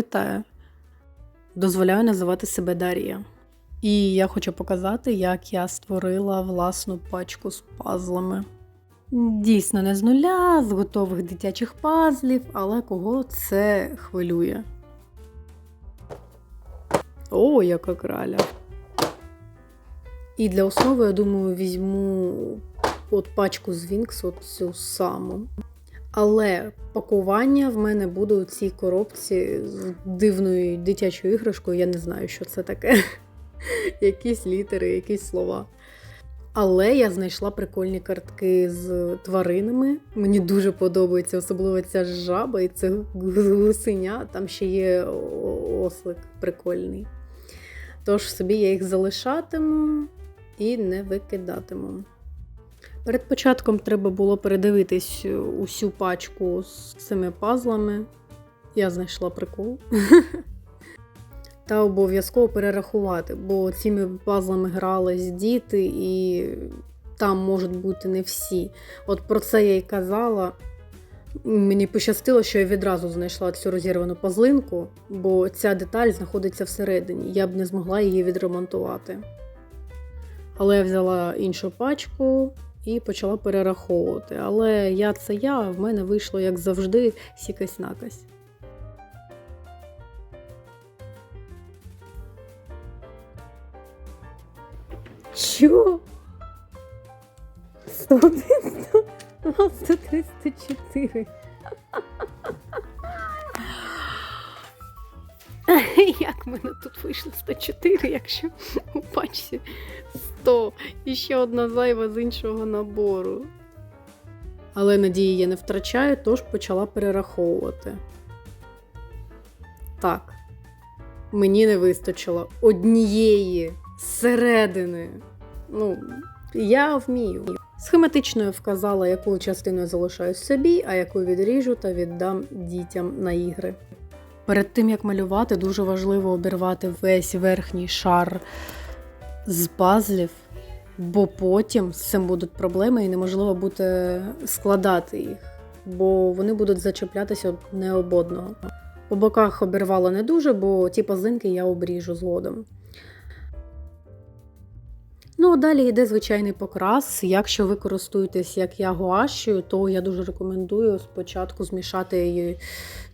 Вітаю. Дозволяю називати себе Дар'я. І я хочу показати, як я створила власну пачку з пазлами. Дійсно, не з нуля, з готових дитячих пазлів, але кого це хвилює. О, яка краля. І для основи, я думаю, візьму от пачку з Вінкс, от цю саму. Але пакування в мене буде у цій коробці з дивною дитячою іграшкою. Я не знаю, що це таке. якісь літери, якісь слова. Але я знайшла прикольні картки з тваринами. Мені дуже подобається, особливо ця жаба і це гусеня. Там ще є ослик прикольний. Тож собі я їх залишатиму і не викидатиму. Перед початком треба було передивитись усю пачку з цими пазлами. Я знайшла прикол. Та обов'язково перерахувати, бо цими пазлами грались діти, і там можуть бути не всі. От про це я й казала. Мені пощастило, що я відразу знайшла цю розірвану пазлинку, бо ця деталь знаходиться всередині. Я б не змогла її відремонтувати. Але я взяла іншу пачку і почала перераховувати. Але я це я, в мене вийшло, як завжди, сікась-накась. Чо? 101, 193, 104. Як в мене тут вийшло 104, якщо у пачці 100 і ще одна зайва з іншого набору. Але надії я не втрачаю, тож почала перераховувати. Так, мені не вистачило однієї зсередини. Ну, я вмію. Схематично я вказала, яку частину я залишаю собі, а яку відріжу та віддам дітям на ігри. Перед тим як малювати, дуже важливо обірвати весь верхній шар з пазлів, бо потім з цим будуть проблеми і неможливо буде складати їх, бо вони будуть зачеплятися одне об одного. По боках обірвала не дуже, бо ті пазинки я обріжу згодом. Ну, а далі йде звичайний покрас. Якщо ви користуєтесь як я гуашю, то я дуже рекомендую спочатку змішати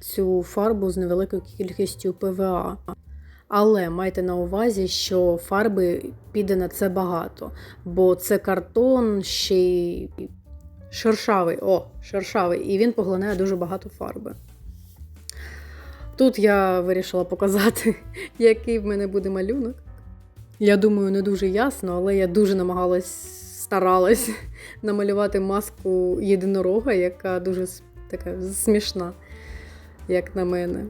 цю фарбу з невеликою кількістю ПВА. Але майте на увазі, що фарби піде на це багато, бо це картон ще й шершавий, о, шершавий, і він поглинає дуже багато фарби. Тут я вирішила показати, який в мене буде малюнок. Я думаю, не дуже ясно, але я дуже намагалась старалась намалювати маску єдинорога, яка дуже така смішна, як на мене.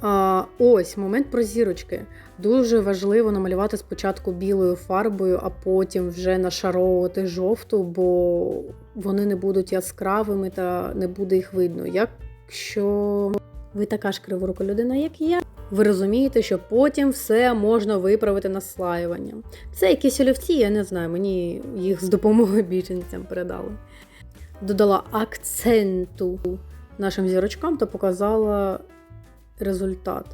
А, Ось момент про зірочки. Дуже важливо намалювати спочатку білою фарбою, а потім вже нашаровувати жовту, бо вони не будуть яскравими та не буде їх видно. Якщо ви така ж криворука людина, як я, ви розумієте, що потім все можна виправити наслаюванням. Це якісь олівці, я не знаю, мені їх з допомогою біженцям передали. Додала акценту нашим зірочкам та показала результат.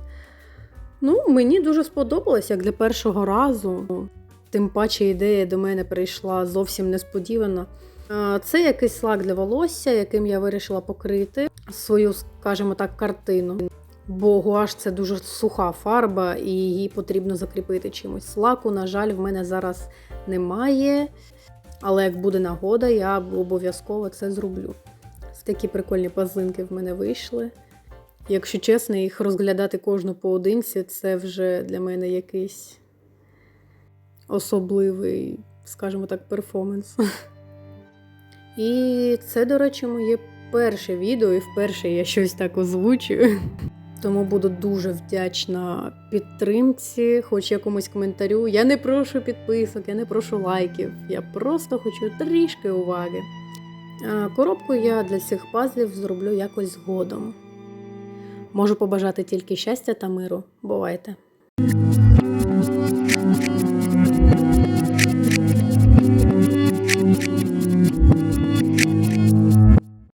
Ну, мені дуже сподобалось, як для першого разу. Тим паче ідея до мене прийшла зовсім несподівано. Це якийсь лак для волосся, яким я вирішила покрити свою, скажімо так, картину. Бо гуаш це дуже суха фарба, і її потрібно закріпити чимось. Лаку, на жаль, в мене зараз немає. Але як буде нагода, я обов'язково це зроблю. Такі прикольні пазлинки в мене вийшли. Якщо чесно, їх розглядати кожну поодинці, це вже для мене якийсь особливий, скажімо так, перформанс. І це, до речі, моє перше відео, і вперше я щось так озвучую. Тому буду дуже вдячна підтримці, хоч якомусь коментарю. Я не прошу підписок, я не прошу лайків. Я просто хочу трішки уваги. Коробку я для цих пазлів зроблю якось згодом. Можу побажати тільки щастя та миру. Бувайте!